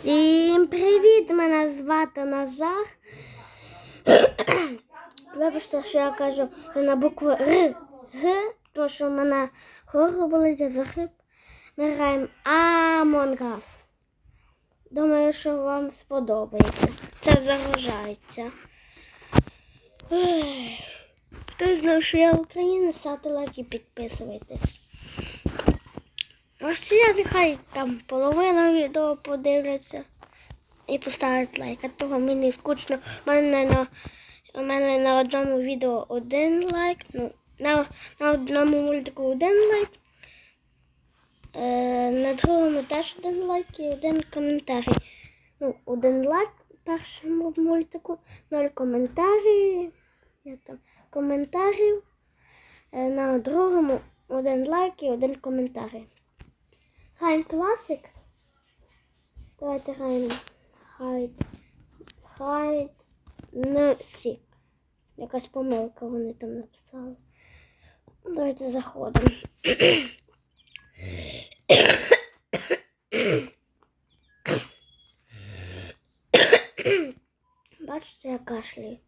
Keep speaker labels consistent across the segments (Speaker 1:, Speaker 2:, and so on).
Speaker 1: Всім привіт! Мене звати Назар. Вибачте, що я кажу на букву Р, Г, тому що в мене горло болить я захип. Ми граємо Us. Думаю, що вам сподобається. Це загружається. Хто знав, що я Україна, ставте лайк і підписуйтесь. Росія нехай там половину відео подивляться і поставить лайк. А того мені скучно. У мене на, у мене на одному відео один лайк. Ну, на, на одному мультику один лайк. Е, на другому теж один лайк і один коментарій. Ну, один лайк першому мультику, ноль коментарів. Я там коментарів. Е, на другому один лайк і один коментарій. Граємо класик. Давайте граємо. Хайд. Хайд. Носик. Якась помилка вони там написали. Давайте заходимо. Бачите, я кашляю.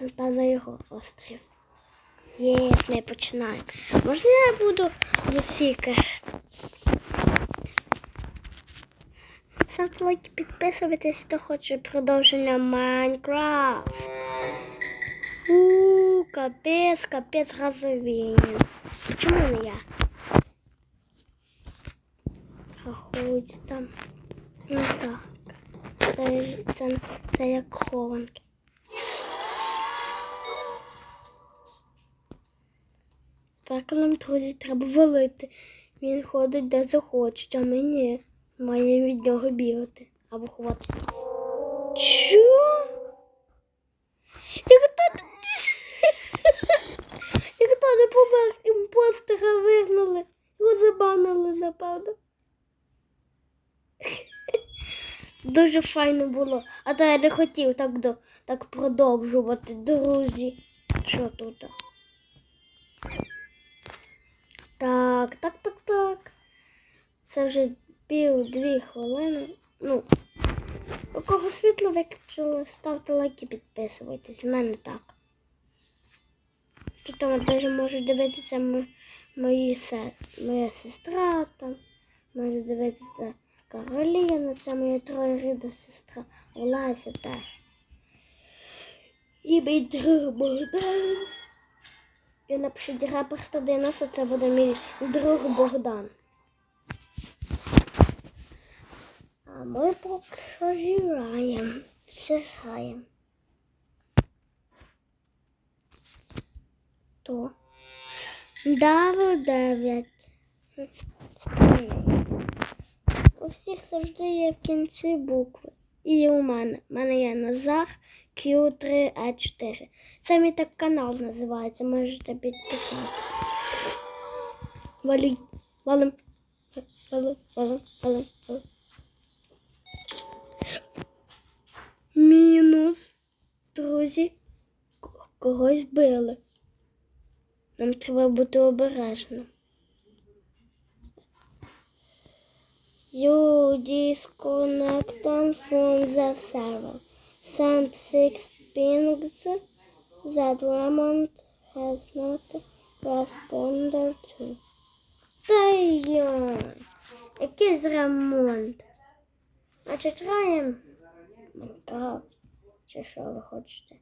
Speaker 1: Напевно, його острів. Є, ми починаємо. Можна я буду з усіх? Ставте лайк, підписуйтесь, хто хоче продовження Майнкрафт. У, капець, капець газовий. Чому не я? Рахуйте там. Ну так. Це, це, це як хованки. Нам, друзі, треба валити. Він ходить де захоче, а ми ні. Має від нього бігати або ховатися. Чо? Ніхто. Ніхто не помер, імпостера вигнали. Його забанили, напевно. Дуже файно було. А то я не хотів так, до, так продовжувати, друзі. Що тут? Так, так, так, так. Це вже пів дві хвилини. Ну, у кого світло виключили, ставте лайк і підписуйтесь. У мене так. Чи там навіть можуть дивитися мої се... моя сестра, там може дивитися Кароліна, це моя троєрідна сестра. Олеся теж. І мій друг Богдан. І напишіть рапер 190, це буде мій друг Богдан. А ми граємо. Все. То. Даво 9. У всіх завжди є в кінці букви. І у мене. У мене є Назар Q3A4. Це мій так канал називається, можете підписати. Валіть. Валим. Валим, валим, валим, валим. Мінус. Друзі. Когось били. Нам треба бути обережним. You disconnected from the server. Send six pings that Raymond has not responded to. Та йой, який ремонт? Значить, граємо Майнкрафт. Чи що ви хочете?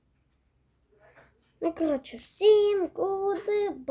Speaker 1: Ну, коротше, всім goodbye.